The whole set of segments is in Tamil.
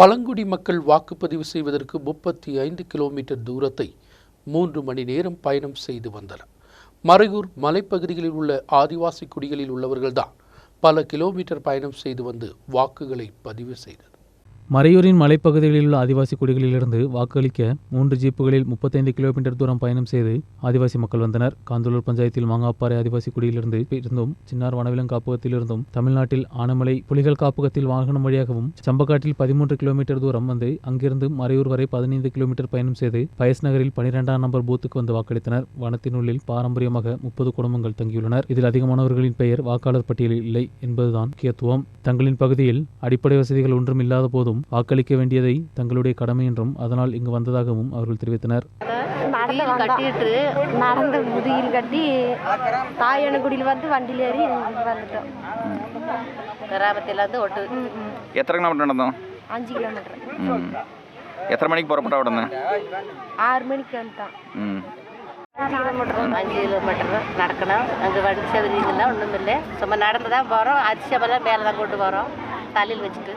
பழங்குடி மக்கள் வாக்குப்பதிவு செய்வதற்கு முப்பத்தி ஐந்து கிலோமீட்டர் தூரத்தை மூன்று மணி நேரம் பயணம் செய்து வந்தனர். மறையூர் மலைப்பகுதிகளில் உள்ள ஆதிவாசி குடிகளில் உள்ளவர்கள்தான் பல கிலோமீட்டர் பயணம் செய்து வந்து வாக்குகளை பதிவு செய்தது மறையூரின் மலைப்பகுதிகளில் உள்ள ஆதிவாசி குடிகளிலிருந்து வாக்களிக்க மூன்று ஜீப்புகளில் முப்பத்தைந்து கிலோமீட்டர் தூரம் பயணம் செய்து ஆதிவாசி மக்கள் வந்தனர். காந்தலூர் பஞ்சாயத்தில் மாங்காப்பாறை ஆதிவாசி குடியிலிருந்து இருந்தும் சின்னார் வனவிலங்கு காப்பகத்திலிருந்தும் தமிழ்நாட்டில் ஆனமலை புலிகள் காப்பகத்தில் வாகனம் வழியாகவும் சம்பக்காட்டில் பதிமூன்று கிலோமீட்டர் தூரம் வந்து அங்கிருந்து மறையூர் வரை பதினைந்து கிலோமீட்டர் பயணம் செய்து பயஸ் நகரில் பனிரெண்டாம் நம்பர் பூத்துக்கு வந்து வாக்களித்தனர். வனத்தினுள்ளில் பாரம்பரியமாக முப்பது குடும்பங்கள் தங்கியுள்ளனர். இதில் அதிகமானவர்களின் பெயர் வாக்காளர் பட்டியலில் இல்லை என்பதுதான் முக்கியத்துவம். தங்களின் பகுதியில் அடிப்படை வசதிகள் ஒன்றும் இல்லாத போதும் வாக்களிக்க வேண்டியதை தங்களுடைய கடமை என்றும் அதனால் இங்கு வந்ததாகவும் அவர்கள் தெரிவித்தனர். கட்டிட்டு நடந்து முதுகில் கட்டி தாயனகுடியில் வந்து வண்டியில் ஏறி வந்துட்டோம். கிராமத்திலேருந்து ஒட்டு எத்தனை கிலோமீட்டர் நடந்தோம்? அஞ்சு கிலோமீட்டர். எத்தனை மணிக்கு புறப்பட்டா உடனே ஆறு மணிக்கு வந்துட்டான் அஞ்சு கிலோமீட்டர். நடக்கணும். அங்கே வடிச்சது சதுரி ஒன்றும் இல்லை சும்மா நடந்து தான் போகிறோம் அரிசி மேலே தான் கொண்டு போகிறோம் தலையில் வச்சுட்டு.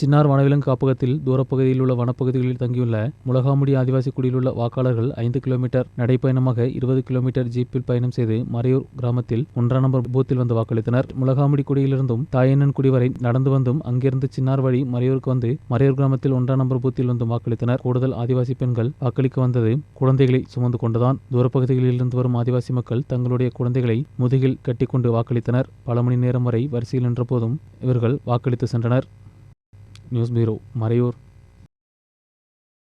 சின்னார் வனவிலங்கு காப்பகத்தில் தூரப்பகுதியில் உள்ள வனப்பகுதிகளில் தங்கியுள்ள முலகாமுடி ஆதிவாசி குடியிலுள்ள வாக்காளர்கள் ஐந்து கிலோமீட்டர் நடைப்பயணமாக இருபது கிலோமீட்டர் ஜீப்பில் பயணம் செய்து மறையூர் கிராமத்தில் ஒன்றாம் நம்பர் பூத்தில் வந்து வாக்களித்தனர். முலகாமுடி குடியிலிருந்தும் தாயண்ணன் குடி வரை நடந்து வந்தும் அங்கிருந்து சின்னார் வழி மறையூருக்கு வந்து மறையூர் கிராமத்தில் ஒன்றாம் நம்பர் பூத்தில் வந்து வாக்களித்தனர். கூடுதல் ஆதிவாசி பெண்கள் வாக்களிக்க வந்தது குழந்தைகளை சுமந்து கொண்டுதான். தூரப்பகுதிகளில் இருந்து வரும் ஆதிவாசி மக்கள் தங்களுடைய குழந்தைகளை முதுகில் கட்டிக்கொண்டு வாக்களித்தனர். பல மணி நேரம் வரை வரிசையில் நின்ற போதும் இவர்கள் வாக்களித்து சென்றனர். News bureau Marayur.